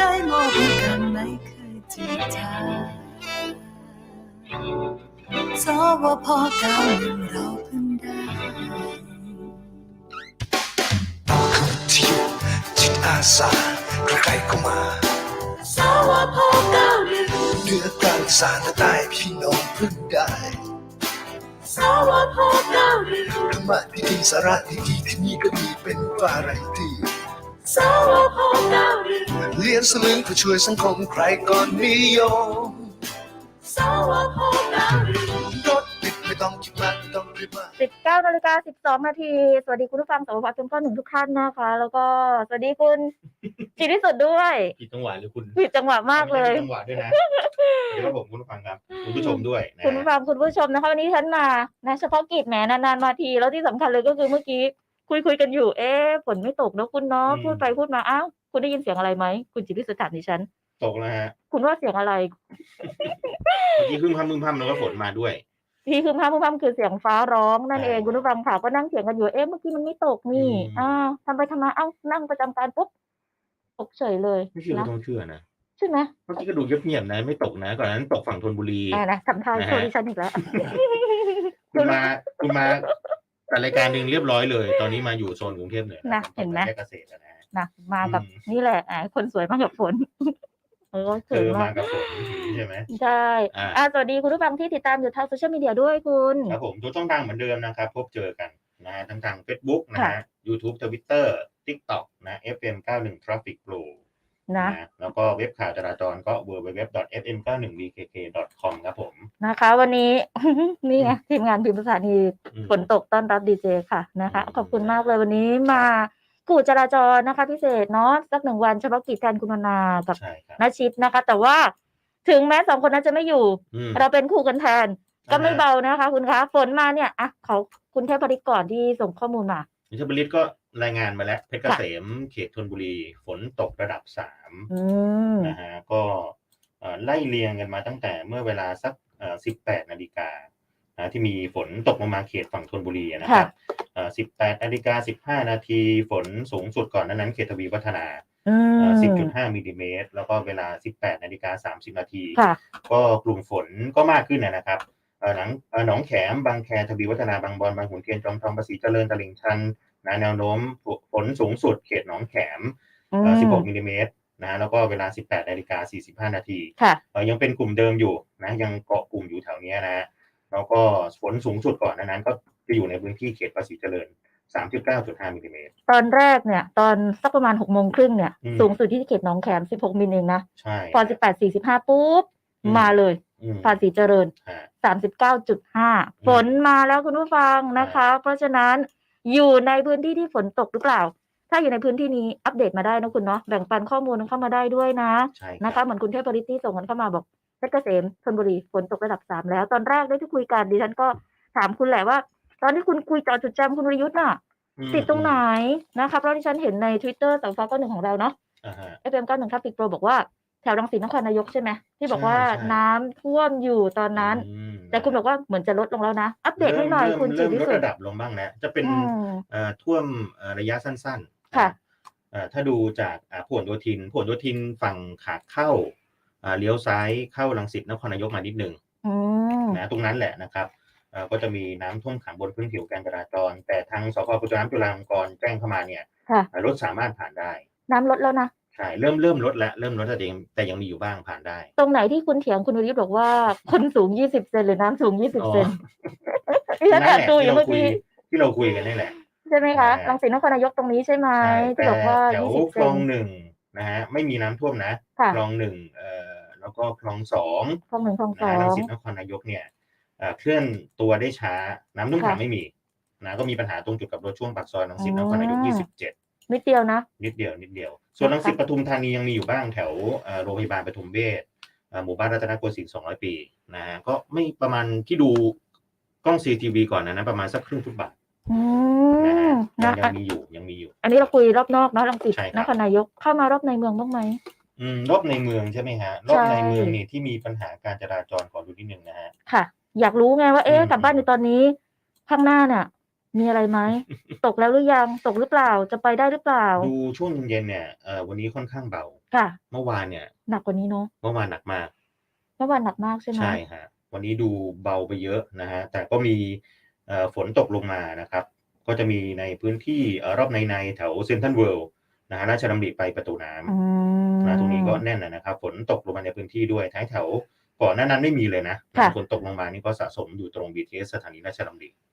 ได้มองให้กันไม่เคยจีบจางสวพเก้าหนึ่งเราเพิ่งได้เราคือทีมจิตอาสาใครๆก็มาสวพเก้าหนึ่งเหนือกลางอีสานและใต้พี่น้องพึ่งได้สวพเก้าหนึ่งธรรมะดีๆสาระดีๆที่นี่ก็มีเป็นวาไรตี้ สวพเก้าหนึ่งเรียนสลึงเพื่อช่วยสังคมใครก่อนนิยมสวพเก้าหนึ่งรถติดไม่ต้องคิดมากไม่ต้องรีบมา19นาฬิกา12 นาที สวัสดีคุณผู้ฟังสวพจนก้อนหนึ่งทุกท่านนะคะ แล้วก็สวัสดีคุณจิตที่สุดด้วยผิดจังหวะหรือคุณผิดจังหวะมากเลยไได้ผิดจังหวะด้วยนะเดี๋ยวครับผมคุณผู้ฟังครับ คุณผู้ชมด้วยนะคุณผู้ฟังคุณผู้ชมนะคะวันนี้ฉันมานะเฉพาะกิจแหมนานๆมาที แล้วที่สำคัญเลยก็คือเมื่อกี้ คุยคุยๆกันอยู่ เอ๊ะฝนไม่ตกนะคุณเนาะพูดไปพูดมาอ้าวคุณได้ยินเสียงอะไรไหมคุณจิตที่สุดถามดิฉัน ตกแล้วฮะคุณว่าเสียงอะไรเมื่อกี้พึ่งพำพึ่งพำแล้วก็ฝนมาด้วยที่คือพาพามคือเสียงฟ้าร้องนั่นอ่าเองคุณผู้ฟังค่ะก็นั่งเถียงกันอยู่เอ๊ะเมื่อกี้มันไม่ตกนี่อืม อ้าวทำไปทำมาเอ้านั่งประจำการปุ๊บตกเฉยเลยไม่เชื่อก็นะต้องเชื่อนะใช่ไหมเมื่อกี้ก็ดูเงียบๆนะ ไม่ตกนะก่อนนั้นตกฝั่งธนบุรี อ่านะทำท่านะฮะโชว์ดิฉันอีกแล้ว คุณมาคุณมา แต่รายการหนึ่งเรียบร้อยเลย ตอนนี้มาอยู่โซนกรุงเทพเหนือนะเห็นไหมแยกเกษตรแล้วนะนะมากับอืมนี่แหละอ่าคนสวยมากับฝนเออเอเขินอมามากับฝนใช่ไหมใช่อ่าอ่าสวัสดีคุณผู้ฟังที่ติดตามอยู่ทางโซเชียลมีเดียด้วยคุณครับผมทุกช่องทางเหมือนเดิมนะครับ พบเจอกันนะฮะทั้งทาง Facebook นะค่ะฮะ YouTube Twitter TikTok นะ FM 91 Traffic Pro นะนะแล้วก็เว็บข่าวจราจรก็ www.fm91vkk.com ครับผมนะคะ วันนี้นี่ไงทีมงานพิมพ์ภาษานีอืมฝนตกต้อนรับดีเจค่ะนะคะอืมขอบคุณมากเลยวันนี้มากูจราจรนะคะพิเศษเนาะสักหนึ่งวันเฉพาะกิจแทนคุณมนากับใช่ครับนาชิดนะคะ แต่ว่าถึงแม้สองคนนั้นจะไม่อยู่อืมเราเป็นคู่กันแทน ก็ไม่อ่าฮะเบานะคะ คุณคะ ฝนมาเนี่ยอะเขาคุณเทพบริกก่อนที่ส่งข้อมูลมานิชบริตก็ รายงานมาแล้วเพชรเกค่ะษมเขตธนบุรี ฝนตกระดับสามอืมนะฮะก็เอ่อไล่เรียงกันมาตั้งแต่เมื่อเวลาสักสิบแปดนาฬิกานะที่มีฝนตกลงมาเขตฝั่งธนบุรีนะครับสิบแปดนาฬิกาสิบห้านาทีฝนสูงสุดก่อนหนานั้นเขตทวีวัฒนาอืมสิบจุดห้ามิลลิเมตร แล้วก็เวลาสิบแปดนาฬิกาสามสิบนาทีค่ะก็กลุ่มฝนก็มากขึ้นนะนะครับเอ่อหนังเอ่อหนองแขม บางแคทวีวัฒนา บางบอน บางขุนเทียน จอมทอง ภาษีเจริญ ตลิ่งชัน นะแนวโน้มฝนสูงสุดเขตหนองแขมอืเอ่อม16มิลลิเมตรนะแล้วก็เวลา 18นาฬิกา45 นาทีค่ะเอ่อยังเป็นกลุ่มเดิมอยู่นะยังเกาะกลุ่มอยู่แถวเนี้ยนะแล้วก็ฝนสูงสุดก่อนหนานั้นก็จะอยู่ในพื้นที่เขตภาษีเจริญ 39.5มิลลิเมตรตอนแรกเนี่ย ตอนสักประมาณหกโมงครึ่งเนี่ยอืมสูงสุดที่เขตหนองแขมสิบหกมิลเองนะใช่พอสิบแปดสี่สิบห้าปุ๊บอืมมาเลยอืมภาษีเจริญฮะสามสิบเก้าจุดห้าฝนมาแล้วคุณผู้ฟังนะคะ เพราะฉะนั้น อยู่ในพื้นที่ที่ฝนตกหรือเปล่า ถ้าอยู่ในพื้นที่นี้อัปเดตมาได้นะคุณเนาะแบ่งปันข้อมูลเข้ามาได้ด้วยนะใช่นะคะเหมือนคุณเทพบริตี้ส่งกันเข้ามาบอกเพชรเกษมธนบุรีฝนตกระดับสามแล้ว ตอนแรกได้ที่คุยกันดิฉันก็ถามคุณแหละว่า ตอนที่คุณคุยจอจุดแจมคุณวรยุทธ์น่ะอืมติดตรงไหนนะคะเพราะที่ฉันเห็นใน Twitter สาวฟ้าก็หนึ่งของเราเนาะอ่าฮะ FM 9 1 Traffic Pro บอกว่า แถวรังสิตนครนายกใช่ไหมที่บอกว่าใช่ใช่น้ำท่วมอยู่ตอนนั้น อืมแต่คุณบอกว่าเหมือนจะลดลงแล้วนะ อัปเดตให้หน่อยเริ่มคุณจิเริ่ตมวิลดสุทระธิ์ดับลงบ้างแล้วจะเป็น อืม เอ่อท่วมเอ่อระยะสั้นๆค่ะเอ่อถ้าดูจากอ่าผลโยธินผลโยธินฝั่งขาเข้าอ่าเลี้ยวซ้ายเข้ารังสิตนครนายกมานิดหนึ่งอืมนะตรงนั้นแหละนะครับเอ่อก็จะมีน้ำท่วมขังบนพื้นผิวการจราจร แต่ทางสพปุจน้ำจุฬาลงกรณ์แจ้งเข้ามาเนี่ยค่ะ อ่ารถสามารถผ่านได้ น้ำลดแล้วนะ ใช่เริ่มเริ่มลดแล้วเริ่มลดแต่ยังแต่ยังมีอยู่บ้างผ่านได้ ตรงไหนที่คุณเถียงคุณวรยุทธ์บอกว่า คนสูง20เซนหรือน้ำสูง20เซนดิฉันนั่อ่านแหละดูอที่ยู่เราเมื่อคุยกี้ที่เราคุยกันนี่แหละ ใช่ไหมคะอ่ารังสิตนครนายกตรงนี้ใช่ไหมใช่ที่แต่บอกว่าแถว20คเซลอนงหนึ่งนะฮะไม่มีน้ำท่วมนะค่ะคลองหนึ่งเอ่อแล้วก็คลองสองคลองหนึ่งคลองสนะอฮะรังงสิตนครนายกเนี่ยเอ่อเคลื่อนตัวได้ช้าน้ำท่วมขังค่ะไม่มีนะก็มีปัญหาตรงจุดกับรถช่วงปากซอยรังสิตนครนายกอืม27 นิดเดียวนะ นิดเดียวนิดเดียว ส่วนรังสิตนะคะปทุมธานียังมีอยู่บ้างแถวเอ่อโรงพยาบาลปทุมเวชเอ่อหมู่บ้านรัตนโกสินทร์200 ปีนะฮะก็ไม่ประมาณที่ดูกล้อง CCTV ก่อนนะนะประมาณสักครึ่งฟุตบาทอืนะฮะมยังนะยังมีอยู่ยังมีอยู่ อันนี้เราคุยรอบนอกเนาะรังสิตใช่ครับนครนายกเข้ามารอบในเมืองบ้างไหมอืมรอบในเมืองใช่ไหมฮะรอบใช่ในเมืองนี่ที่มีปัญหาการจราจรขอดูนิดนึงนะฮะค่ะ อยากรู้ไงว่าเอ๊ะอืมกลับบ้านในตอนนี้ข้างหน้าน่ะ มีอะไรไหม ตกแล้วหรือยัง ตกหรือเปล่า จะไปได้หรือเปล่า ดูช่วงเย็นๆเนี่ยเอ่อวันนี้ค่อนข้างเบา ค่ะ เมื่อวานเนี่ย หนักกว่านี้เนาะ เมื่อวานหนักมาก เมื่อวานหนักมากใช่ไหมใช่ฮะ วันนี้ดูเบาไปเยอะนะฮะ แต่ก็มีเอ่อฝนตกลงมานะครับ ก็จะมีในพื้นที่เอ่อรอบในในๆแถวเซนทรัลเวิลด์นะฮะราชดำริไปประตูน้อืมำนะตรงนี้ก็แน่นนะนะครับฝนตกลงมาในพื้นที่ด้วยท้ายแถวก่อนหน้านั้นไม่มีเลยนะค่ะ ฝนตกลงมานี่ก็สะสมอยู่ตรง BTS สถานีราชดำริอืม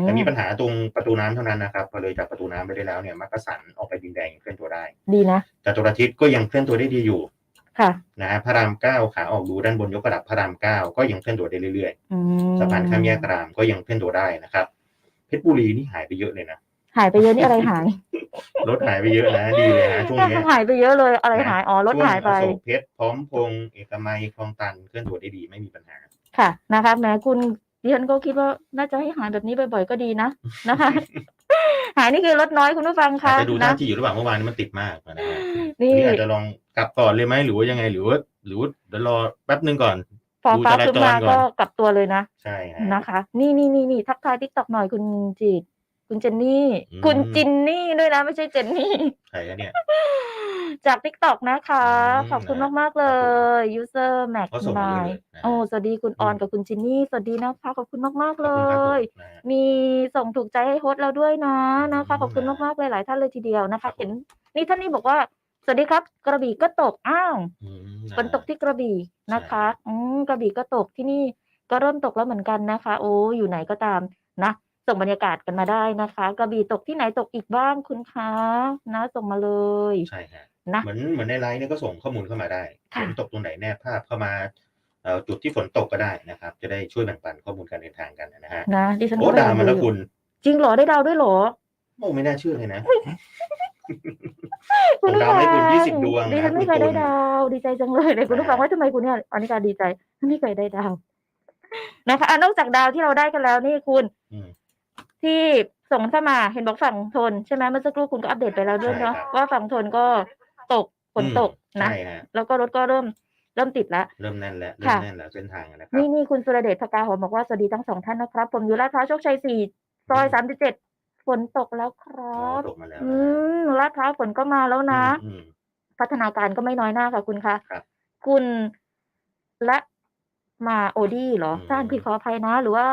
แต่มีปัญหาตรงประตูน้ำเท่านั้นนะครับพอเลยจากประตูน้ำไปได้แล้วเนี่ยมักกะสันออกไปดินแดงยังเคลื่อนตัวได้ ดีนะจตุรทิศก็ยังเคลื่อนตัวได้ดีอยู่ ค่ะ นะฮะพระรามเก้าขาออกดูด้านบนยกระดับพระรามเก้าก็ยังเคลื่อนตัวได้เรื่อยอืมๆสะพานข้ามแยกรามก็ยังเคลื่อนตัวได้นะครับ เพชรบุรีนี่หายไปเยอะเลยนะหายไปเยอะนี่อะไรหายรถหายไปเยอะนะดีเลยนะช่วงเนี้ยหายไปเยอะเลยอะไรหายอ๋อรถหายไปช่วงอโศกเพชรพร้อมพงษ์เอกมัยคลองตันเคลื่อนตัวได้ดีไม่มีปัญหาค่ะนะคะแม้คุณ ดิฉันก็คิดว่าน่าจะให้หายแบบนี้บ่อยๆก็ดีนะนะคะ หายนี่คือลดน้อยคุณผู้ฟังอาจคะจะดูหนะน้าที่อยู่หรือเปล่าเมื่อวานนี้มันติดมากนะฮะนี่นี่อาจจะลองกลับก่อนเลยไหมหรือว่ายังไงหรือว่าหรือว่าเดี๋ยวรอแป๊บหนึ่งก่อนพอดูฟ้าจราขึ้นจรมาก่ก็อนกลับตัวเลยนะ ใช่ฮะนะคะ นี่นี่นี่นี่ทักทายทิกตอกหน่อยคุณจีดคุณเจนนี่อืมคุณจินนี่ด้วยนะ ไม่ใช่เจนนี่ ใครกันเนี่ย จากทิกตอกนะคะ อืมขอบคุณนะมาก ๆ เลย user mac ก็ส่งมาเรื่อยๆนะฮะโอ้สวัสดีคุณออนกับคุณจินนี่ สวัสดีนะคะ ขอบคุณมาก ๆ ขเลอบคุณครับผมย นะฮะ มีส่งถูกใจให้โฮสต์เราด้วยนะนะคะอืมขอบคุณมาก ๆ เลยหลายท่านเลยทีเดียวนะครัคะ บผม เห็นนี่ท่านนี้บอกว่า สวัสดีครับ กระบี่ก็ตกอ้าวอืมะฝนตกที่กระบี่นะคะใช่อืมกระบี่ก็ตกที่นี่ก็เริ่มตกแล้วเหมือนกันนะคะ โอ้อยู่ไหนก็ตามนะ ส่งบรรยากาศกันมาได้นะคะ กระบี่ตกที่ไหนตกอีกบ้างคุณคะนะ ส่งมาเลย ใช่ฮะ นะเหมือนเหมือนในไลน์เนี่ยก็ส่งข้อมูลเข้ามาได้ค่ะฝนตกตรงไหนแนบภาพเข้ามาเอ่อจุดที่ฝนตกก็ได้นะครับ จะได้ช่วยแบ่งปันข้อมูลการเดินทางกันนะฮะนะดิฉันโอ้ก็พยดายามมาแล้วดูคุณ จริงเหรอได้ดาวด้วยเหรอโอ้ไม่น่าเชื่อเลยนะคุณผมดาวให้คุณผู้ฟัง20ดวงดิฉันนะไม่เคยคุณได้ตุลดาว ดีใจจังเลยเลยคุณผู้ฟังนะฮะว่าทำไมคุณเนี่ยอนิกาดีใจไม่เคยได้ดาวนะคะอะนอกจากดาวที่เราได้กันแล้วนี่คุณอืมที่ส่งเข้ามาเห็นบอกฝั่งทนใช่ไหมเมื่อสักครู่คุณก็อัปเดตไปแล้วด้วยเนาะใช่ครับว่าฝั่งทนก็ตก ฝนตกอืมนะใช่ฮะแล้วก็รถก็เริ่มเริ่มติดแล้ว เริ่มแน่นแล้วเริ่มค่ะ แน่นแล้วเส้นทางนะครับ นี่นี่คุณสุรเดชพกาหอมบอกว่าสวัสดีทั้งสองท่านนะครับ ผมอยู่ลาดพร้าวโชคชัยสี่ซอยอืม สามสิบเจ็ดฝนตกแล้วครัอ๋อบตกมาแล้วอืนะฮะมลาดพร้าวฝนก็มาแล้วนะอืม พัฒนาการก็ไม่น้อยหน้าค่ะคุณคะครับคุณและมาโอดี้เหรออืมท่านผิดขออภัยนะ หรือว่า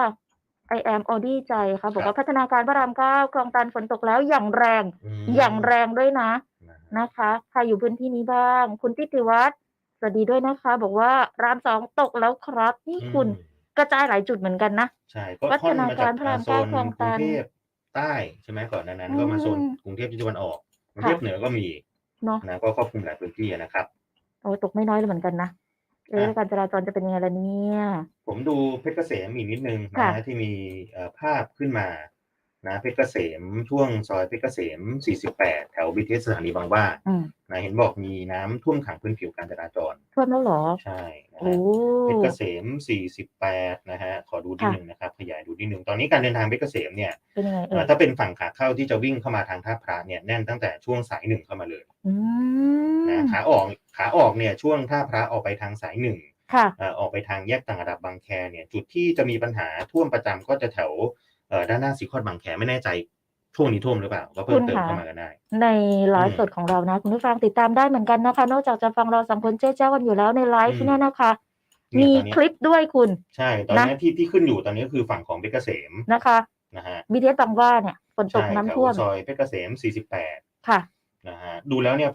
I am โอดี้ใจค่ะ บอกครับ ว่าพัฒนาการพระรามเก้าคลองตันฝนตกแล้วอย่างแรง มอย่างแรงด้วยนะ นะฮะนะคะใครอยู่พื้นที่นี้บ้าง คุณทิติวัฒน์สวัสดีด้วยนะคะ บอกว่ารามสองตกแล้วครับนี่คุณอืมกระจายหลายจุดเหมือนกันนะใช่ก็วัค่อนฒนามาการจากพระรามโซเก้านคลองกตัรุงนเทพใต้ใช่ไหมก่อนหนานั้นก็มาโซนอืมกรุงเทพที่ตะวันออกกรุงเทพค่ะเหนือก็มีเนาะนะก็ครอบคลุมหลายพื้นที่นะครับโอ้ตกไม่น้อยเลยเหมือนกันนะเอ๊ะอะการจราจรจะเป็นยังไงล่ะเนี่ย ผมดูเพชรเกษมอีกนิดนึงค่ะนะที่มีเอ่อภาพขึ้นมา นะเพชรเกษมช่วงซอยเพชรเกษม 48 แถวบิเทสสถานีบางหว่าอืมนะเห็นบอกมีน้ำท่วมขังพื้นผิวการจราจรท่วมแล้วเหรอ ใช่นะโอ้ฮะเพชรเกษม 48 นะฮะขอดูนิดค่ะนึงนะครับ ขยายดูนิดนึงตอนนี้การเดินทางเพชรเกษมเนี่ยเป็นยังไงเอ่เอ่อยถ้าเป็นฝั่งขาเข้าที่จะวิ่งเข้ามาทางท่าพระเนี่ยแน่นตั้งแต่ช่วงสายหนึ่งเข้ามาเลยอืมนะขาออกขาออกเนี่ยช่วงท่าพระออกไปทางสายหนึ่งค่ะเอ่อออกไปทางแยกต่างระดับบางแคเนี่ยจุดที่จะมีปัญหาท่วมประจำก็จะแถวเอ่อ ด้านหน้าสีคอดบางแคไม่แน่ใจช่วงนี้ท่วมหรือเปล่าก็เพิ่มเติมคุณคะเข้ามากันได้ ในไลฟ์อืมสดของเรานะ คุณผู้ฟังติดตามได้เหมือนกันนะคะ นอกจากจะฟังเราสองคนเจ๊เจ้ากันอยู่แล้วในไลฟ์อืมเนี่ยนะคะเนี่ยมีตอนนี้คลิปด้วยคุณ ใช่ ตอนนี้ที่ที่ขึ้นอยู่ตอนนี้ก็คือฝั่งของเพชรเกษมนะคะนะฮะบีเทสบางหว่าเนี่ยฝนตกใช่น้ำแถวท่วมซอยเพชรเกษม 48 ค่ะนะฮะดูแล้วเนี่ย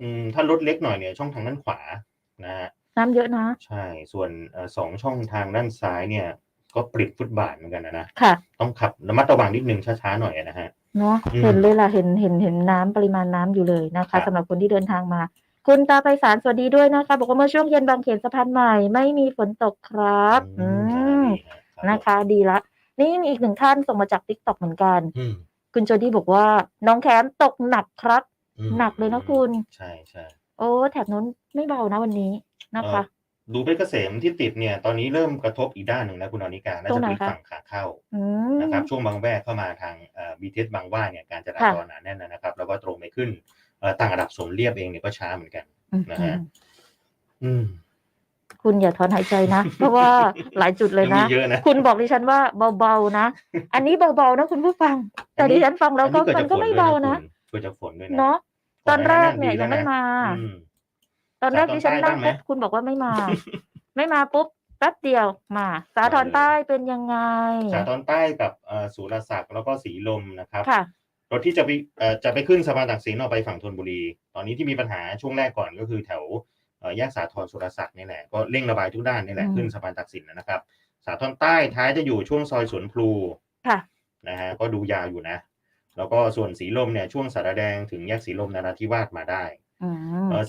อืมถ้ารถเล็กหน่อยเนี่ยช่องทางด้านขวานะฮะน้ำเยอะนะ ใช่ส่วนเอ่อสองช่องทางด้านซ้ายเนี่ย ก็ปริดฟุตบาทเหมือนกันนะนะค่ะ ต้องขับระมัดระวังนิดนึงช้าๆหน่อยนะฮะเนาะอืมเห็นเลยล่ะเห็นเห็นเห็นน้ำปริมาณน้ำอยู่เลยนะครัคะบสำหรับคนที่เดินทางมา คุณตาไปสารสวัสดีด้วยนะคะ บอกว่าเมื่อช่วงเย็นบางเขนสะพานใหม่ ไม่มีฝนตกครับ อืมดีฮรับนะคะ ดีละ นี่มีอีกหนึ่งท่านส่งมาจากติ๊กต็อกเหมือนกันอืมคุณโจดี้บอกว่า น้องแคมตกหนักครับอืมหนักเลยนะคุณ ใช่ใช่โอ้แถบนู้นไม่เบานะวันนี้นะคะเอ่อ ดูเพชรเกษมที่ติดเนี่ย ตอนนี้เริ่มกระทบอีกด้านหนึ่งแล้วคุณอนิกาน่าตรจะงไหนเป็นคะฝั่งขาเข้าอืมนะครับช่วงบางแวกเข้ามาทางบีเทสบางหว่าเนี่ยการจราจรหนาแน่นนะครับ แล้วก็ตรงไปขึ้นเอ่อต่างระดับสมเรียบเองเนี่ยก็ช้าเหมือนกันอืมนะฮะอืมคุณอย่าถอนหายใจนะ เพราะว่าหลายจุดเลยมีนะเยอะนะ คุณบอกดิฉันว่าเบาๆนะ อันนี้เบาๆนะคุณผู้ฟัง แต่ดิฉันฟังแล้วก็อัมันก็ไม่เบานะเกิดจากฝนด้วยนะเนาะตอนแรกเนี่ยก่ยังหาไม่มาอืม ตอนแรกสาธรดิฉันใต้นั่บ้างงไหมปุ๊บคุณบอกว่าไม่มา ไม่มาปุ๊บแป๊บเดียวมา สาทรมาเลยใต้เป็นยังไง สาทรใต้กับเอ่อสุรศักดิ์แล้วก็สีลมนะครับค่ะรถที่จะไปเอ่อจะไปขึ้นสะพานตักสินออกไปฝั่งธนบุรี ตอนนี้ที่มีปัญหาช่วงแรกก่อนก็คือแถวเอ่อแยกสาทรสุรศักดิ์นี่แหละก็เร่งระบายทุกด้านนี่แหละอืมขึ้นสะพานตักสินนะครับ สาทรใต้ท้ายจะอยู่ช่วงซอยสวนพลูค่ะนะฮะก็ดูยาวอยู่นะ แล้วก็ส่วนสีลมเนี่ยช่วงสารแดงถึงแยกสีลมนราธิวาสมาได้อืมเอ่อ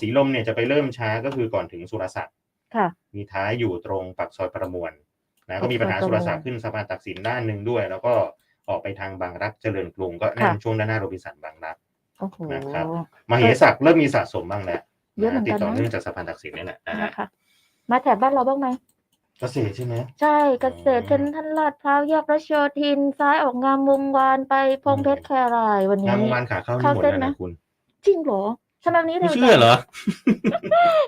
สีลมเนี่ยจะไปเริ่มช้าก็คือก่อนถึงสุรศักดิ์ค่ะมีท้ายอยู่ตรงปากซอยประมวลนะก็มีปัญหาปากซสุอยประมวลรศักดิ์ขึ้นสะพานตักสินด้านหนึ่งด้วย แล้วก็ออกไปทางบางรักเจริญกรุงก็แน่นค่ะช่วงด้านหน้าโรบินสันบางรักโอ้โหนะครับมเหศักดิ์เริ่มมีสะสมบ้างแล้วเยอะเหมือนกันติดต่อนะเนื่องจากสะพานตักสินนี่แหละนะฮะนะคะมาแถบบ้านเราบ้างไหมเกษตรใช่ไหมใช่เกษตรอืมเทนทันลาดพร้าวแยกรัชโยธินซ้ายออกงามวงวานไปพงเพชรแครายวันนี้งานวงวานขาเข้านี่เข้าหมดเส้แล้วนไหมนะคุณ จริงเหรอ ทำไมวันนี้ไม่เร็วเชื่อเหรอ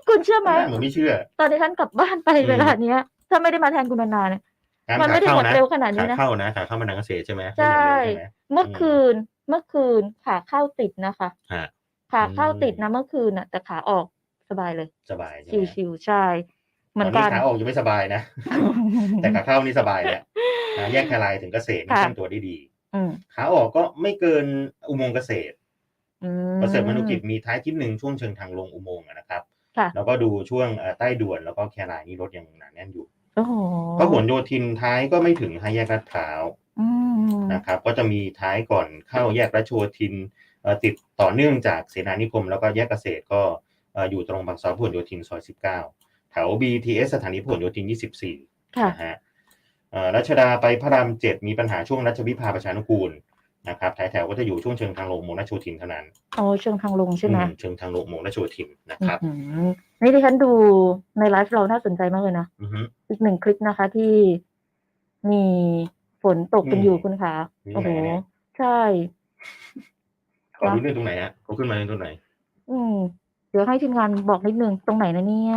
คุณเชื่อไหม เหมือนไม่เชื่อตอนที่ฉันกลับบ้านไปอืมเวลาเนี้ย ถ้าไม่ได้มาแทนคุณนานาเนี่ยงานมันไม่ได้ขาหมเข้าดนะเร็วขนาดนี้ขานะ เข้านะขาเข้ามาทางเกษตรใช่ไหมใช่ ไม่หมดเร็วใช่ไหม เมื่อคืน เมื่อคืนขาเข้าติดนะคะฮะ ขาเข้าอืมติดนะเมื่อคืนน่ะ แต่ขาออกสบายเลย สบายใช่ไหมชิวๆใช่ เหมือนตกันขาออกยังไม่สบายนะ แต่ขาเข้านี่สบายแล้วนะแยกแครายถึงเกษตรนี่ค่ะ ตั้งตัวได้ดี อืม ขาออกก็ไม่เกินอุโมงค์เกษตร อืมเกษตรมนุกิจมีท้ายที่หนึ่งช่วงเชิงทางลงอุโมงค์อะนะครับค่ะแล้วก็ดูช่วงเอ่อใต้ด่วนแล้วก็แครายนี่รถยังหนาแน่นอยู่โอ้โหก็หนโยธินท้ายก็ไม่ถึงห้าแยกลาดพร้าวอืมนะครับ ก็จะมีท้ายก่อนเข้าแยกรัชโยธินเอ่อติดต่อเนื่องจากเสนานิคม แล้วก็แยกเกษตรก็เอ่ออยู่ตรงบางซอยพหลโยธินซอย19แถว BTS สถานีพหลโยธิน24ค่ะนะฮะเอ่อรัชดาไปพระรามเจ็ดมีปัญหาช่วงรัชวิภาประชานุกูล นะครับท้ายแถวก็จะอยู่ช่วงเชิงทางลงอุโมงค์ราชโยธินเท่านั้นโอ้เชิงทางลงใช่ไหมอืมเชิงทางลงอุโมงค์ราชโยธินนะครับอื้อหือนี่ที่ฉันดูในไลฟ์เราน่าสนใจมากเลยนะอือฮึอีกหนึ่งคลิปนะคะที่มีฝนตกกันอืมอยู่คุณคะมีโอ้โหไหนเนี่ยใช่ขอรู้เรื่องตรงไหนฮะเขาขึ้นมาเรื่องตรงไหน อืมเดี๋ยวให้ทีมงานบอกนิดนึงตรงไหนนะเนี่ย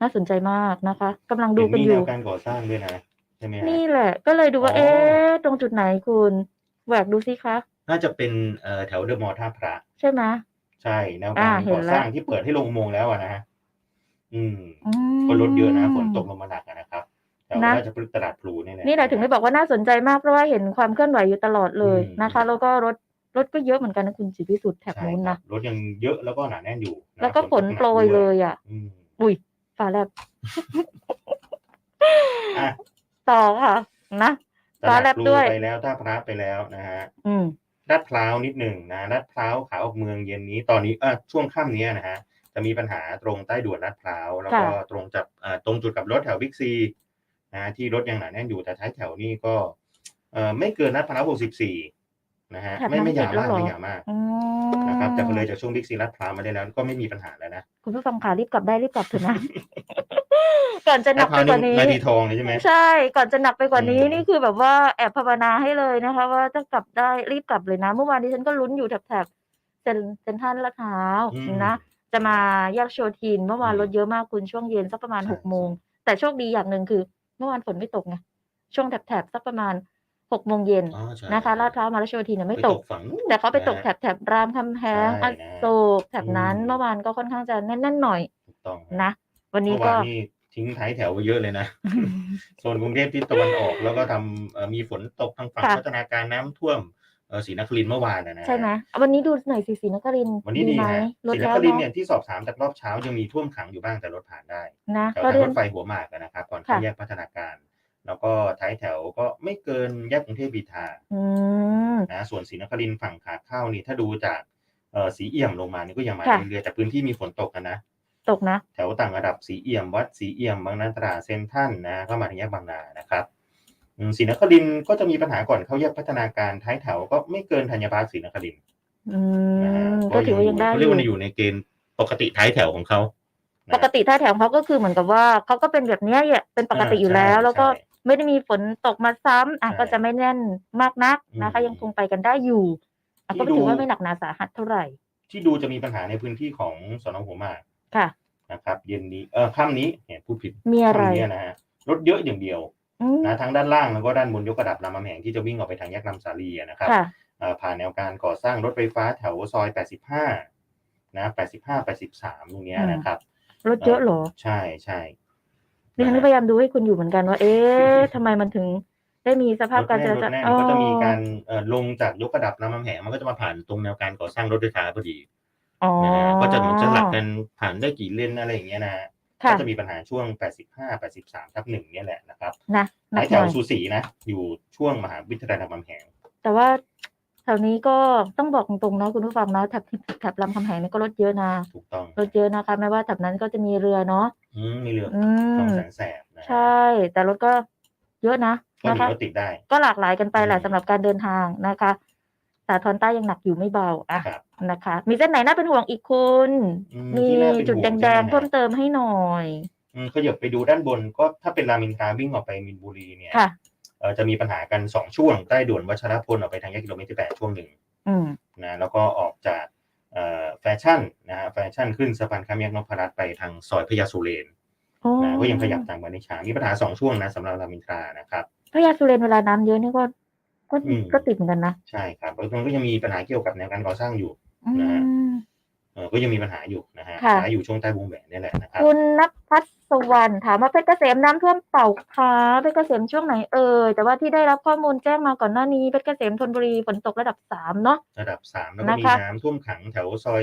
น่าสนใจมมากนะคะกำลังดูเห็นกันมีอแนยู่วการก่อสร้างด้วยนะใช่ไหมฮะนี่แหละ ก็เลยดูว่าอ๋อเอ๊ะตรงจุดไหนคุณ แหวกดูสิคะน่าจะเป็นเอ่อแถวเดอะมอลล์ท่าพระ ใช่ไหมใช่แนวอ่าการเห็นก่อแล้วสร้างที่เปิดให้ลงอุโมงค์แล้วอะนะฮะอืมอืมก็รถเยอะนะฝนตกลงมาหนักอะนะครับแถวนะราชพฤกษ์ตลาดพลูนี่แหละนี่แหละถึงได้บอกว่าน่าสนใจมากเพราะว่าเห็นความเคลื่อนไหวอยู่ตลอดเลยอืมนะคะ แล้วก็รถรถก็เยอะเหมือนกันนะคุณจิตพิสุทธิ์แถบใช่นู้นครันะบรถยังเยอะแล้วก็หนาแน่นอยู่ะแล้วก็ฝนตกหกโปรยด้วเลยอะอืมอุ้ยฟ้าแลบอะต่อค่ะนะตฟ้าลาด แลบพลูด้วยไปแล้วท่าพระไปแล้วนะฮะอืมลาดพร้าวนิดหนึ่งนะลาดพร้าวขาออกเมืองเย็นนี้ตอนนี้เออช่วงค่ำนี้นะฮะจะมีปัญหาตรงใต้ด่วนลาดพร้าวแล้วก็ค่ะตรงจับเอ่อตรงจุดกลับรถแถวบิ๊กซีนะที่รถยังหนาแน่นอยู่แต่ท้ายแถวนี่ก็เอ่อไม่เกินลาดพร้าว64นะฮะแถบไม่นั้นไม่ยาวติดแล้วมากเหรอไม่ยาวมากอืนะครับแต่พอเลยมจากช่วงบิ๊กซีลาดพร้าวมาได้แล้วก็ไม่มีปัญหาแล้วนะคุณผู้ฟังขารีบกลับได้รีบกลับเถอะนะ ก่อนจะหนัลากดพไปร้าวกว่านี้นาทีทองเลยใช่ไหมใช่ ก่อนจะหนักไปกว่านี้อืมนี่คือแบบว่าแอบภาวนาให้เลยนะคะ ว่าจะกลับได้รีบกลับเลยนะ เมื่อวานนี้ฉันก็ลุ้นอยู่แถบๆเซนเซนทรันลาดพร้าวอืมนะจะมาแยกโชทิน เมื่อวานอืมรถเยอะมากคุณช่วงเย็นสักประมาณใช่หกโมงแต่โชคดีอย่างหนึ่งคือ เมื่อวานฝนไม่ตกไงช่วงแถบๆสักประมาณหกโมงเย็นอ๋อใช่นะคะลาดพร้าวมาลาดโชทินเนี่ยไม่ไปตตกกฝั่งนู้นแต่เขาไปตกนะแถฮะบแถบรามคำแหงใช่อนะโศกแถบนั้นอืมเมื่อวานก็ค่อนข้างจะแน่นๆหน่อยถูกต้องนะ วันนี้เมื่อก็วานนี่ ทิ้งท้ายแถวไว้เยอะเลยนะ โซนกรุงเทพที่ตะวันออกแล้วก็ทำเอ่อมีฝนตกทางฝั่งค่ะ พัฒนาการน้ำท่วมเอ่อศรีนครินทร์เมื่อวานนะนะ ใช่ไหมวันนี้ดูหน่อยสิสีนครินทร์วันนี้ดีไหมฮะลดศรีนแล้วครินทร์เนาะเนี่ยที่สอบถามจากรอบเช้ายังมีท่วมขังอยู่บ้างแต่รถผ่านได้นะแถวก็ทางเรีรยนถไฟหัวหมากอะนะครับก่อนเข้าค่ะ แยกพัฒนาการ แล้วก็ท้ายแถวก็ไม่เกินแยกกรุงเทพบีทาอืม นะส่วนศรีนครินทร์ฝั่งขาเข้านี่ถ้าดูจากเอ่อสีเอี่ยมลงมานี่ก็ยังมาค่ะ เรื่อยๆแต่พื้นที่มีฝนตกกันนะ ตกนะ แถวต่างระดับสีเอี่ยม วัดสีเอี่ยมบางนาตราเซนทรันนะเข้ามาถึงแยกบางนานะครับอืมศรีนครินทร์ก็จะมีปัญหาก่อนเข้าแยกพัฒนาการท้ายแถวก็ไม่เกินธัญพาร์คศรีนครินทร์อืนะฮะมก็ถือว่ายังได้เขาอเรียกยู่ว่าอยู่ในเกณฑ์ปกติท้ายแถวของเขานะปกติท่าแถวของเขาก็คือเหมือนกับว่าเขาก็เป็นแบบเนี้ยเนี่ยเป็นปกติอยู่แล้วใช่แล้วก็ใช่ไม่ได้มีฝนตกมาซ้ำอะใช่ก็จะไม่แน่นมากนักนะคะอืมยังคงไปกันได้อยู่อะที่ก็ไม่ถือว่าดูไม่หนักหนาสาหัสเท่าไหร่ ที่ดูจะมีปัญหาในพื้นที่ของสนหัวหมาก ค่ะ นะครับเย็นนี้เออค่ำนี้เนี่ยพูดผิดมีอะไร ค่ำนี้นะฮะรถเยอะอย่างเดียวอืมนะทั้งด้านล่างแล้วก็ด้านบนยกระดับรามคำแหงที่จะวิ่งออกไปทางแยกลำสาลีอะนะครับค่ะ เอ่อผ่านแนวการก่อสร้างรถไฟฟ้าแถวซอย 85 นะ 85 83 ตรงเนี้ยอืมนะครับ รถเยอะเหรอใช่ใช่ดิฉันก็พยายามดูให้คุณอยู่เหมือนกันว่า เอ๊ะทำไมมันถึงได้มีสภาพการจรราถจรแน่นอ๋รอถแน่นก็จะมีการเอ่อลงจากยกระดับน้ำมันแหงมันก็จะมาผ่านตรงแนวการก่อสร้างรถไฟฟ้าพอดี อ๋อนะฮะก็จะเหมือนจะหลักกันผ่านได้กี่เลนอะไรอย่างเงี้ยนะค่ะก็จะมีปัญหาช่วง 85 83ทับหนึ่งเนี่ยแหละนะครับนะหนัลากยหแถน่วอยสูสีนะ อยู่ช่วงมหาวิทยาลัยรามคำแหง แต่ว่าแถวนี้ก็ต้องบอกตรงๆนะคุณผู้ฟังนะแถบแถบลำคำแหงนี่ก็รถเยอะนะถูกต้องรถเยอะนะคะแม้ว่าแถบนั้นก็จะมีเรือเนาะอืมมีเรืออืคลองม แสนแสบนะฮะใช่ แต่รถก็เยอะนะก็นะมีคะรถติดได้ ก็หลากหลายกันไปแหละอืม สำหรับการเดินทางนะคะ สาทรใต้ยังหนักอยู่ไม่เบาอะครับ นะคะ มีเส้นไหนน่าเป็นห่วงอีกคุณ อืมมีที่น่าเป็นจุดห่วแดงงใช่ไหมๆเพิ่มเติมให้หน่อย อืมขยับไปดูด้านบนก็ถ้าเป็นรามอินทราวิ่งออกไปมินบุรีเนี่ยค่ะ เอ่อจะมีปัญหากันสองช่วงใต้ด่วนวัชรพลออกไปทางแยกกิโลเมตรที่แปดช่วงหนึ่งอืม นะแล้วก็ออกจากเอ่อแฟชั่นนะฮะแฟชั่นขึ้นสะพานข้ามแยกนพรัตน์ไปทางซอยพญาสุเรนโอ้นะก็ยังขยับตามกันในช้ามีปัญหาสองช่วงนะสำหรับรามอินทรานะครับ พระยาสุเรนเวลาน้ำเยอะนี่ก็ ก็อืม ก็ติดเหมือนกันนะใช่ครับแล้วมันก็ยังมีปัญหาเกี่ยวกับแนวการก่อสร้างอยู่ อืนะฮะ ม เออก็ยังมีปัญหาอยู่นะฮะค่ะ ปัญหาอยู่ช่วงใต้วงแหวนนี่แหละนะครับ คุณนภัสสวรรณถามว่าเพชรเกษมน้ำท่วมเปล่าคะเพชรเกษมช่วงไหนเอ่ยแต่ว่าที่ได้รับข้อมูลแจ้งมาก่อนหน้านี้เพชรเกษมธนบุรีฝนตกระดับสามเนาะ ระดับสามแล้วก็มีนะคะ น้ำท่วมขังแถวซอย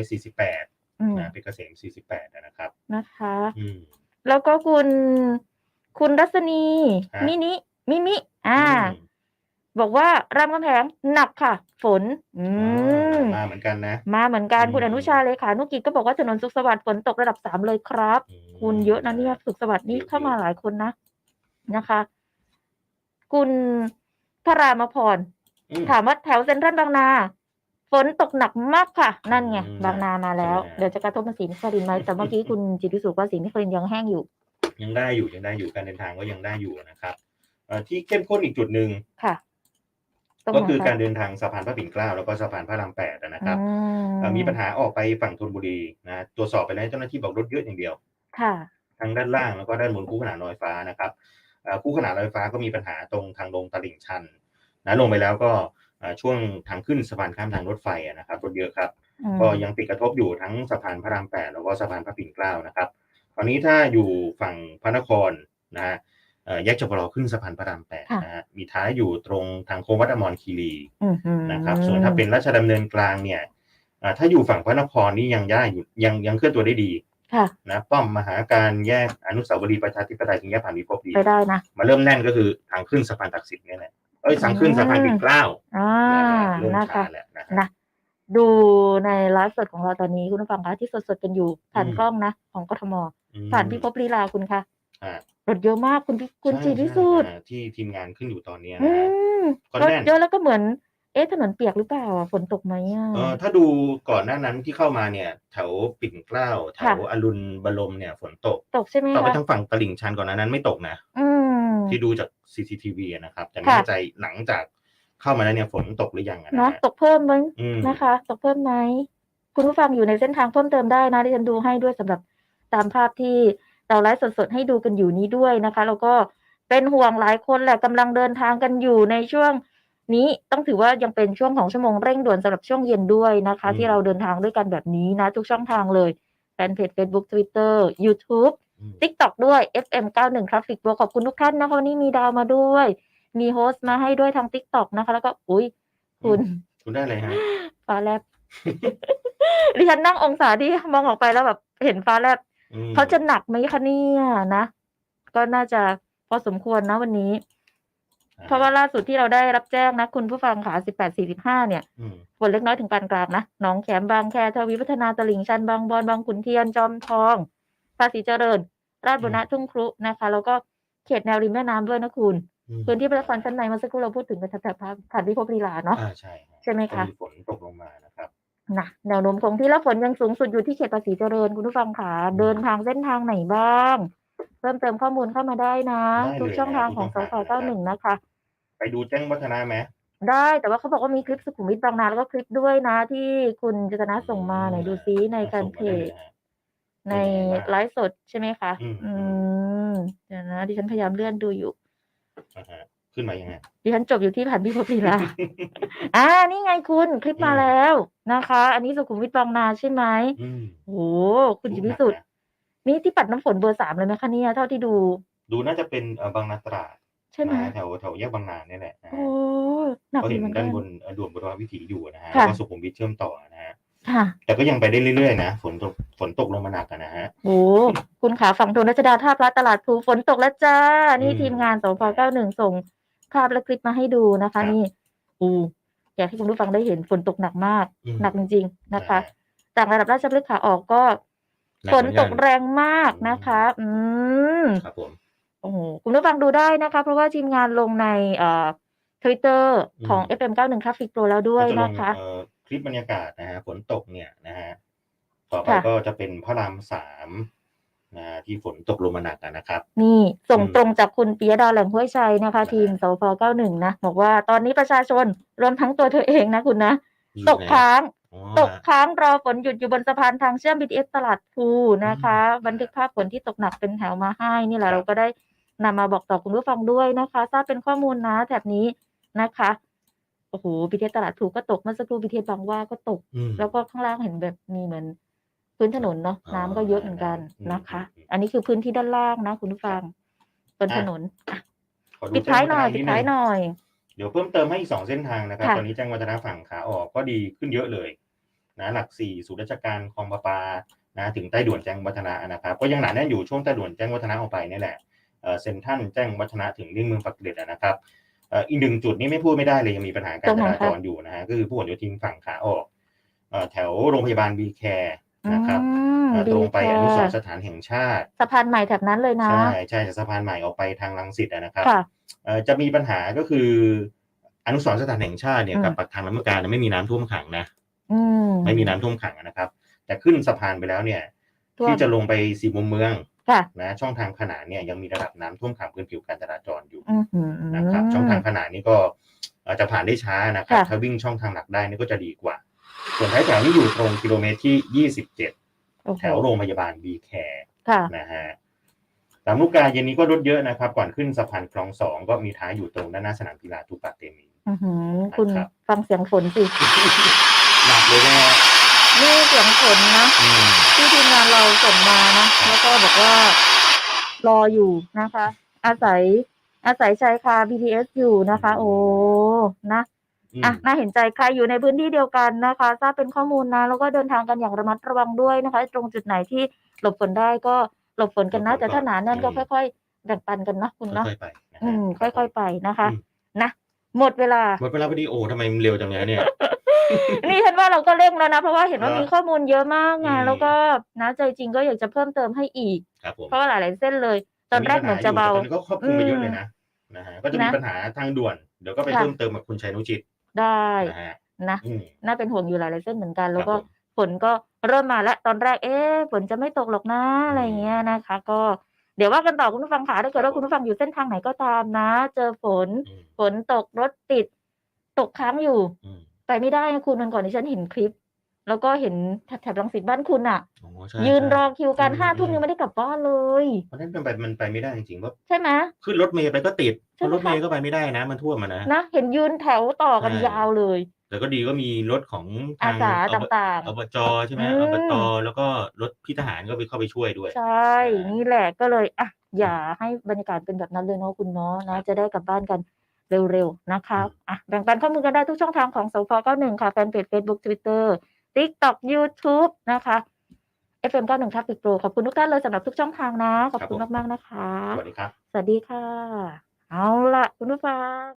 48อืมนะเป็นเกษม 48นะครับ นะคะ อืม แล้วก็คุณ คุณรัศนีฮะมินิมิมิอ่า อืม บอกว่ารามคำแหงหนักค่ะ ฝน อืมมาเหมือนกันนะ มาเหมือนกันอืมคุณอนุชาเลขานุกิจก็บอกว่าถนนสุขสวัสดิ์ฝนตกระดับสามเลยครับอืมคุณเยอะนะเนี่ยสุขสวัสดิ์นี่เข้ามาหลายคนนะนะคะ คุณพระรามพรอืมถามว่าแถวเซ็นทรัลบางนา ฝนตกหนักมากค่ะ นั่นไงอืมบางนามาแล้วใช่ไหมเดี๋ยวจะกระทบมาศรีนครินทร์ไหมแต่เมื่อกี้คุณจิตวิสุว่าศรีนครินทร์ยังแห้งอยู่ ยังได้อยู่ยังได้อยู่การเดินทางก็ยังได้อยู่นะครับเอ่อที่เข้มข้นอีกจุดหนึ่งค่ะตรง ก็ไหนคือคะการเดินทางสะพานพระปิ่นเกล้าแล้วก็สะพานพระรามแปดนะครับอืเอ่อมีปัญหาออกไปฝั่งธนบุรีนะตรวจสอบไปแล้วเจ้าหน้าที่บอกรถเยอะอย่างเดียวค่ะทั้งด้านล่างแล้วก็ด้านบนคู่ขนานลอยฟ้านะครับเอ่อคู่ขนานลอยฟ้าก็มีปัญหาตรงทางลงตลิ่งชันนะลงไปแล้วก็เอ่อช่วงทางขึ้นสะพานข้ามทางรถไฟอะนะครับรถเยอะครับอืมก็ยังติดกระทบอยู่ทั้งสะพานพระรามแปดแล้วก็สะพานพระปิ่นเกล้านะครับ ตอนนี้ถ้าอยู่ฝั่งพระนครนะฮะเอ่อ แยกจปรขึ้นสะพานพระรามแปดนะฮะมีท้ายอยู่ตรงทางโค้งวัดอมรคีรีอืมอืมนะครับ ส่วนถ้าเป็นราชดำเนินกลางเนี่ยอ่าถ้าอยู่ฝั่งพระนครนี่ยังได้อยู่ยังยังเคลื่อนตัวได้ดีค่ะนะป้อมมหาการแยกอนุสาวรีย์ประชาธิปไตยถึงแยกผ่านพิภพดีไปได้นะมาเริ่มแน่นก็คือทางขึ้นสะพานตักสินเนี่ยแหละเอ้ยทางขึ้นสะพานปิ่นเกล้าอ่าเริ่มนะช้าคะแล้วนะนะดูในไลฟ์สดของเราตอนนี้คุณผู้ฟังคะที่สดๆกันอยู่ผ่านกล้องนะ ของกทมอืมผ่านพิภพลีลาคุณคะอ่า รถเยอะมากคุณพี่คุณใช่จีพิสูจน์ใช่อ่าที่ทีมงานขึ้นอยู่ตอนเนี้ยอืนะฮะ มก็รถแน่น เยอะแล้วก็เหมือน เอ๊ะถนนเปียกหรือเปล่าอะฝนตกไหมอะ เออถ้าดูก่อนหน้านั้นที่เข้ามาเนี่ย แถวปิ่นเกล้าแถค่ะวอรุณบรมเนี่ยฝนตกตกใช่ไหมต่อไปคะทางฝั่งตลิ่งชันก่อนหน้านั้นไม่ตกนะ อืม ที่ดูจาก CCTV อะนะครับ แต่ไม่ค่ะ แน่ใจหลังจากเข้ามาแล้วเนี่ยฝนตกหรือยังอะนะเนาะฮะตกเพิ่มไหมอืมนะคะ ตกเพิ่มไหมคุณผู้ฟังอยู่ในเส้นทางเพิ่มเติมได้นะที่ฉันดูให้ด้วยสำหรับตามภาพที่ เราไลฟ์สดๆให้ดูกันอยู่นี้ด้วยนะคะ แล้วก็เป็นห่วงหลายคนแหละกำลังเดินทางกันอยู่ในช่วงนี้ต้องถือว่ายังเป็นช่วงของชั่วโมงเร่งด่วนสำหรับช่วงเย็นด้วยนะคะ ที่เราเดินทางด้วยกันแบบนี้นะ ทุกช่องทางเลยแฟนเพจ Facebook Twitter YouTube อืม TikTok ด้วย FM 91 Traffic บวกขอบคุณทุกท่านนะคะวันนี้มีดาวมาด้วย มีโฮสต์มาให้ด้วยทาง TikTok นะคะ แล้วก็อุ้ยคุณคุณได้เลยฮะฟ้าแลบดิฉันนั่งองศาที่มองออกไปแล้วแบบเห็นฟ้าแลบอืม เขาจะหนักไหมคะเนี่ยนะ ก็น่าจะพอสมควรนะวันนี้ เพราะว่าล่าสุดที่เราได้รับแจ้งนะ คุณผู้ฟังค่ะ18 45เนี่ยอืมฝนเล็กน้อยถึงปานกลางนะหนองแขมบางแคทวีพัฒนาตลิ่งชันบางบอนบางขุนเทียนจอมทองภาษีเจริญ ราชบุรณะทุ่งครุนะคะ แล้วก็เขตแนวริมแม่น้ำด้วยนะคุณอืมพื้นที่ประชากรชั้นในเมื่อสักครู่เราพูดถึงกันแถบๆผ่านพิภพลีลาเนาะอ่าใช่ฮใช่ไหมคะก็มีฝนตกลงมา นะครับนะแนวโน้มคงที่แล้วฝนยังสูงสุดอยู่ที่เขตภาษีเจริญคุณผู้ฟังค่ะเดินทางเส้นทางไหนบ้าง เพิ่มเติมข้อมูลเข้ามาได้นะได้เลยทุกช่องทางของสทุกช่สองทางเก้าหนึ่งนะคะ ไปดูแจ้งวัฒนะไหมได้แต่ว่าเขาบอกว่ามีคลิปสุขุมวิทบางนาแล้วก็คลิปด้วยนะ ที่คุณจิตนาส่งมาไหนดูซิในแฟนเพจในไลฟ์สดใช่ไหมคะอืมอืมเดี๋ยวนะดิฉันพยายามเลื่อนดูอยู่อ่าฮะ ขึ้นมายังไงดิฉันจบอยู่ที่ผ่านพิภพลีลา อ่า นี่ไงคุณคลิปมาอืมแล้วนะคะ อันนี้สุขุมวิทบางนาใช่ไหมอืมโอ้โหคุณจิตพิสุทธิ์มีที่ปัดน้ำฝนเบอร์สามเลยไหมคะเนี่ยเท่าที่ดู ดูน่าจะเป็นเอ่อบางนาตราดใช่ไหมนะฮะแถวแถวแยกบางนาเนี่ยแหละนะโอ้ฮะหนักก็ดีเห็นเหมือนกัด้าน นบนเอ่อด่วนบุรพาวิถีอยู่นะฮะค่ะ แล้วก็สุขุมวิทเชื่อมต่อนะฮะค่ะแต่ก็ยังไปได้เรื่อยๆนะฝนตกฝนตกลงมาหนักอะนะฮะโอ้คุณขาฝั่งทนรัชดาท่าพระตลาดพลูฝนตกแล้วจ้า นี่อืม ทีมงานสพเก้าหนึ่งส่ง ภาพและคลิปมาให้ดูนะครัคะบนี่อูอยากให้คุณผู้ฟังได้เห็นฝนตกหนักมาก อืม หนักจริง ๆ นะคะฮจากระดับราชพฤกษ์ขาออกก็หนัฝกนเหมือนตกักนแรงมากนะคะ อืม ครับผม โอ้โหคุณผู้ฟังดูได้นะคะ เพราะว่าทีมงานลงในเอ่อทวิตเตอร์ของ FM91 Traffic Pro แล้วด้วยก็จะลนะงคะ เอ่อคลิปบรรยากาศนะฮะฝนตกเนี่ยนะฮะต่อไปค่ะ ก็จะเป็นพระรามสาม นะฮะที่ฝนตกลงมาหนักอะนะครับ นี่ส่งอืมตรงจากคุณปิยดาแหลมห้วยชัยนะคะนะฮะทีมสพ91นะบอกว่าตอนนี้ประชาชนรวมทั้งตัวเธอเองนะคุณนะอยู่ตกในค้างอ๋อตกค้างรอฝนหยุดอยู่บนสะพานทางเชื่อม BTS ตลาดพลูนะคะอืมบันทึกภาพฝนที่ตกหนักเป็นแถวมาให้ นี่แหละครับเราก็ได้นำมาบอกต่อคุณผู้ฟังด้วยนะคะ ทราบเป็นข้อมูลนะแถบนี้นะคะโอ้โห BTS ตลาดพลูก็ตกเมื่อสักครู่ BTS บางหว่าก็ตกอืมแล้วก็ข้างล่างเห็นแบบมีเหมือน พื้นถนนเนาะอ๋อน้ำก็เยอะเหมือนกันอืมนะคะอืมอันนี้คือพื้นที่ด้านล่างนะ คุณผู้ฟังบนถนนอะขอดูปิดท้ายหน่อยเส้ปิดวัฒะท้ายหน่อย เดี๋ยวเพิ่มเติมให้อีกสองเส้นทางนะครับ ค่ะตอนนี้แจ้งวัฒนะฝั่งขาออกก็ดีขึ้นเยอะเลย นะหลักสี่ศูนย์ราชการคลองประปานะถึงใต้ด่วนแจ้งวัฒนะนะครับ ก็ยังหนาแน่นอยู่ช่วงใต้ด่วนแจ้งวัฒนะออกไปนี่แหละเอ่อเซ็นทรัลแจ้งวัฒนะถึงเลี่ยงเมืองปากเกร็ดนะครับเอ่ออีกหนึ่งจุดนี้ไม่พูดไม่ได้เลยยังมีปัญหาการตรงจไหนราจรอยู่นะฮะก็คือผู้ผลโยธินฝั่งขาออกเอ่อแถวโรงพยาบาลบีแคร์ นะครับอืมเอ่อดีตรงไปอนุสรค่ะณ์สถานแห่งชาติ สะพานใหม่แถบนั้นเลยนะ ใช่ใช่จากสะพานใหม่ออกไปทางลังสิตอะนะครับค่ะ เอ่อจะมีปัญหาก็คือ อนุสรณ์สถานแห่งชาติเนี่ยอืม กับปากทางลำลูกกาเนี่ยไม่มีน้ำท่วมขังนะ อืม ไม่มีน้ำท่วมขังนะครับ แต่ขึ้นสะพานไปแล้วเนี่ย ท่วม ที่จะลงไปสี่มุมเมืองค่ะ นะช่องทางขนานเนี่ยยังมีระดับน้ำท่วมขังพื้นผิวการจราจรอยู่อือหือ นะครับช่องทางขนานนี่ก็อาจจะผ่านได้ช้านะครับค่ะ ถ้าวิ่งช่องทางหลักได้นี่ก็จะดีกว่า ส่วนท้ายแถวนี่อยู่ตรงกิโลเมตรที่ 27โอ้โหแถวโรงพยาบาลบีแคร์ค่ะนะฮะตามลูกกาเย็นนี้ก็รถเยอะนะครับ ก่อนขึ้นสะพานคลองสองก็มีท้ายอยู่ตรงด้านหน้าสนามกีฬาทุปาเตมีอือหือคุณครับฟังเสียงฝนสิหนักเลยนะฮะนี่เสียงฝนนะอืมที่ทีมงานเราส่งมานะแล้วก็บอกว่ารออยู่นะคะ อาศัยอาศัยชายคา BTS อยู่นะคะ โอ้นะ อะน่าเห็นใจใครอยู่ในพื้นที่เดียวกันนะคะ ทราบเป็นข้อมูลนะ แล้วก็เดินทางกันอย่างระมัดระวังด้วยนะคะ ตรงจุดไหนที่หลบฝนได้ก็หลบฝนกันนะ แต่ถ้าหนาแน่นก็ค่อยๆแบ่งปันกันเนาะคุณเนาะค่อยๆไปนะฮะอืม ค่อยๆไปนะคะอืมนะหมดเวลา หมดเวลาพอดีโอ้ทำไมมันเร็วจังเลยเนี่ย นี่ฉันว่าเราก็เร่งแล้วนะ เพราะว่าเห็นว่าเหรอมีข้อมูลเยอะมากไงอืม แล้วก็นะใจจริงก็อยากจะเพิ่มเติมให้อีก ครับผมเพราะว่าหลายๆเส้นเลย ตอนแรกเหมือนจะเบาแต่ตอนนี้ก็ครอบคลุมไปเยอะเลยนะนะฮะก็จะมีนะปัญหาทางด่วนเดี๋ยวก็ไปค่ะ เพิ่มเติมกับคุณชัยนุชิต ได้นะฮะนะอืม น่าเป็นห่วงอยู่หลายๆเส้นเหมือนกัน แล้วก็ครับผม ฝนก็เริ่มมาแล้วตอนแรกเอ๊ะฝนจะไม่ตกหรอกนะอะไรอย่างเงี้ยนะคะ ก็เดี๋ยวว่ากันต่อคุณผู้ฟังค่ะถ้าเกิดว่าคุณผู้ฟังอยู่เส้นทางไหนก็ตามนะ เจอฝน อืมฝนตกรถติด ตกค้างอยู่ อืม ไปไม่ได้นะคุณวันก่อนที่ฉันเห็นคลิป แล้วก็เห็นแถบรังสิตบ้านคุณอะ อ๋อใช่ยืนใช่ รอคิวกันอืมห้าทุ่มอืม ยังไม่ได้กลับบ้านเลย เพราะฉะนั้นมันไปมันไปไม่ได้จริงๆว่าใช่ไหม ขึ้นรถเมล์ไปก็ติดใช่เพไหมราะรถเมล์คะก็ไปไม่ได้นะ มันท่วมมานะ นะเห็นยืนแถวต่อกันใช่ ยาวเลย แต่ก็ดีก็มีรถของทาอางสาอบต่าง อบจใช่ไหมอืม อบตแล้วก็รถพี่ทหารก็ไปเข้าไปช่วยด้วย ๆ ใช่ นี่แหละก็เลยอะอย่าให้บรรยากาศเป็นแบบนั้นเลยเนาะคุณเนาะนะจะได้กลับบ้านกันเร็วๆนะคะอืม อะแบ่งปันข้อมูลกันได้ทุกช่องทางของสพ91ค่ะแฟนเพจ Facebook Twitter TikTok YouTube นะคะ FM 91 Traffic Pro ขอบคุณทุกท่านเลยสำหรับทุกช่องทางนะ ขอบคุณมาก ๆ นะคะ สวัสดีครับ สวัสดีค่ะ เอาละคุณผู้ฟัง